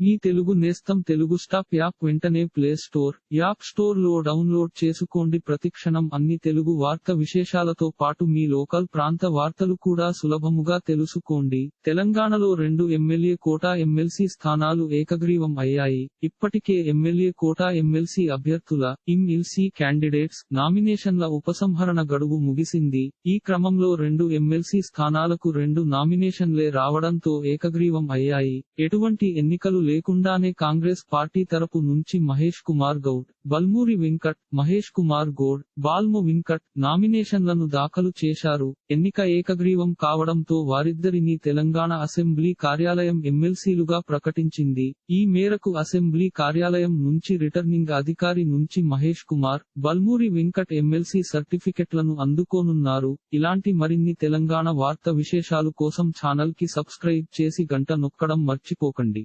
మీ తెలుగు నేస్తం Telugu stop app వెంటనే play store app స్టోర్లో డౌన్లోడ్ చేసుకోండి. ప్రతిక్షణం అన్ని తెలుగు వార్త విశేషాలతో పాటు మీ లోకల్ ప్రాంత వార్తలు కూడా సులభముగా తెలుసుకోండి. తెలంగాణలో రెండు ఎమ్మెల్యే కోటా ఎమ్మెల్సీ స్థానాలు ఏకగ్రీవం అయ్యాయి. ఇప్పటికే ఎమ్మెల్యే కోటా ఎమ్మెల్సీ అభ్యర్థుల ఎంఎల్సీ క్యాండిడేట్స్ నామినేషన్ల ఉపసంహరణ గడువు ముగిసింది. ఈ క్రమంలో రెండు ఎమ్మెల్సీ స్థానాలకు రెండు నామినేషన్లే రావడంతో ఏకగ్రీవం అయ్యాయి. ఎటువంటి ఎన్నికలు లేకుండానే కాంగ్రెస్ పార్టీ తరపు నుంచి మహేష్ కుమార్ గౌడ్ బల్మూరి వెంకట్ మహేష్ కుమార్ గౌడ్ బాల్ము వెంకట్ నామినేషన్లను దాఖలు చేశారు. ఎన్నిక ఏకగ్రీవం కావడంతో వారిద్దరినీ తెలంగాణ అసెంబ్లీ కార్యాలయం ఎమ్మెల్సీలుగా ప్రకటించింది. ఈ మేరకు అసెంబ్లీ కార్యాలయం నుంచి రిటర్నింగ్ అధికారి నుంచి మహేష్ కుమార్ బల్మూరి వెంకట్ ఎమ్మెల్సీ సర్టిఫికెట్లను అందుకోనున్నారు. ఇలాంటి మరిన్ని తెలంగాణ వార్త విశేషాలు కోసం ఛానల్కి సబ్స్క్రైబ్ చేసి గంట నొక్కడం మర్చిపోకండి.